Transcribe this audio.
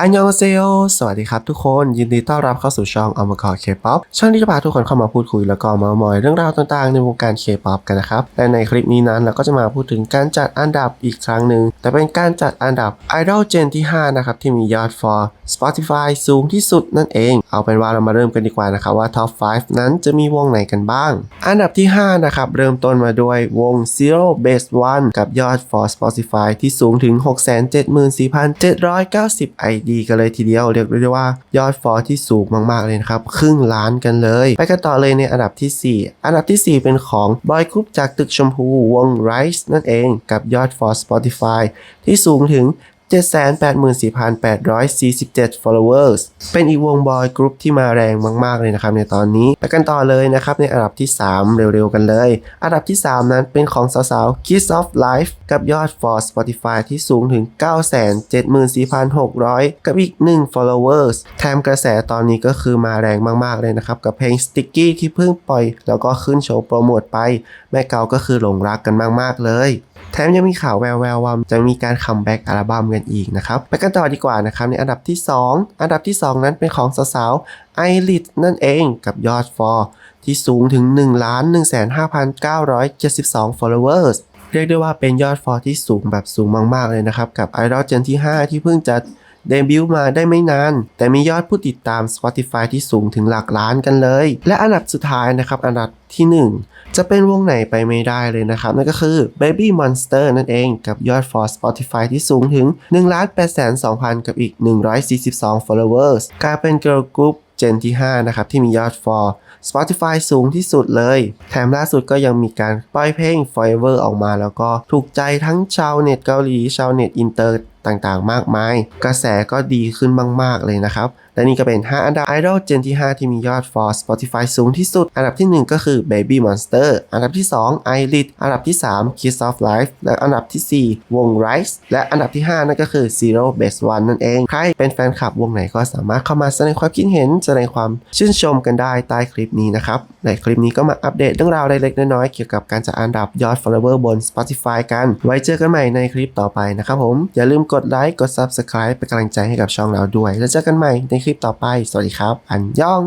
อันยองเซโอสวัสดีครับทุกคน ยินดีต้อนรับเข้าสู่ช่องอมกอเคป๊อปช่องที่จะพาทุกคนเข้ามาพูดคุยแล้วก็มามอยเรื่องราวต่างๆ ในวงการเคป๊อปกันนะครับ และในคลิปนี้นั้นเราก็จะมาพูดถึงการจัดอันดับอีกครั้งหนึ่ง แต่เป็นการจัดอันดับ Idol Gen ที่ 5 นะครับ ที่มียอด for Spotify สูงที่สุดนั่นเอง เอาเป็นว่าเรามาเริ่มกันดีกว่านะครับว่า Top 5 นั้นจะมีวงไหนกันบ้าง อันดับที่ 5 นะครับ เริ่มต้นมาด้วยวง Zero Base One กับยอด for Spotify ที่สูงถึง 674,790 ID กันเลยทีเดียวเรียกได้ว่ายอดฟอร์ที่สูงมากๆเลยนะครับครึ่งล้านกันเลย ไปกันต่อเลยในอันดับที่ 4 อันดับที่ 4 เป็นของบอยกรุ๊ปจากตึกชมพูวงไรซ์นั่นเอง กับยอดฟอร์ Spotify ที่สูงถึง 784,847 followers เป็นอีกวงบอยกรุ๊ปที่มาแรงมาก ๆ เลยนะครับในตอนนี้ไปกันต่อเลยนะครับในอันดับที่ 3 เร็ว ๆ กันเลย อันดับที่ 3 นั้นเป็นของสาวๆ Kiss of Life กับยอด for Spotify ที่สูงถึง 974,600 กับอีก 1 followers แถมกระแสตอนนี้ก็คือมาแรงมาก ๆ เลยนะครับ กับเพลง Sticky ที่เพิ่งปล่อย แล้วก็ขึ้นโชว์โปรโมทไป แม่เกาก็คือหลงรักกันมาก ๆ เลย มยังมีข่าวแววๆว่าจะมีการคัมแบ็กอัลบั้มกันอีกนะครับไปกันต่อดีกว่านะครับในอันดับที่ 2 อันดับที่ 2 นั้นเป็นของสาวๆไอริสนั่นเองกับยอดฟอร์ที่สูงถึง 1 1 5 9 7 2 followers เรียกได้ว่าเป็นยอดฟอร์ที่สูงแบบสูงมากๆเลยนะครับกับไอรอนเจนที่ 5 ที่เพิ่งจะ เดบิวต์มาได้ไม่นาน แต่มียอดผู้ติดตาม Spotify ที่สูงถึงหลักล้านกันเลย และอันดับสุดท้ายนะครับอันดับที่ 1 จะเป็นวงไหนไปไม่ได้เลยนะครับ นั่นก็คือ Baby Monster นั่นเองกับยอด for Spotify ที่สูงถึง1 8 2 0 0 0 กับอีก 142 followers กลายเป็น girl group เจนที่ 5 นะครับ ที่มียอด for Spotify สูงที่สุดเลย แถมล่าสุดก็ยังมีการปล่อยเพลง Forever ออกมา แล้วก็ถูกใจทั้งชาวเน็ตเกาหลี ชาวเน็ตอินเตอร์ ต่างๆ มากมาย กระแสก็ดีขึ้นมาก ๆ เลยนะครับ และนี่ก็เป็น 5 อันดับ Idol Gen ที่ 5 ที่มียอด for Spotify สูงที่สุด อันดับที่ 1 ก็คือ Baby Monster อันดับที่ 2 i r i d อันดับที่ 3 Kiss of Life และอันดับที่ 4 วง Rise และอันดับที่ 5 นั่นก็คือ Zero Base One นั่นเอง ใครเป็นแฟนคลับวงไหนก็สามารถเข้ามาแสดงความคิดเห็นแสดงความชื่นชมกันได้ใต้คลิปนี้นะครับในคลิปนี้ก็มาอัปเดตเรื่องราวเล็กๆน้อยๆเกี่ยวกับการจัดอันดับยอด follower บน Spotify กัน ไว้เจอกันใหม่ในคลิปต่อไปนะครับผมอย่าลืมกดไลค์กด Subscribe เป็นกำลังใจให้กับช่องเราด้วย แล้วเจอกันใหม่ในคลิปต่อไป สวัสดีครับ อันยอง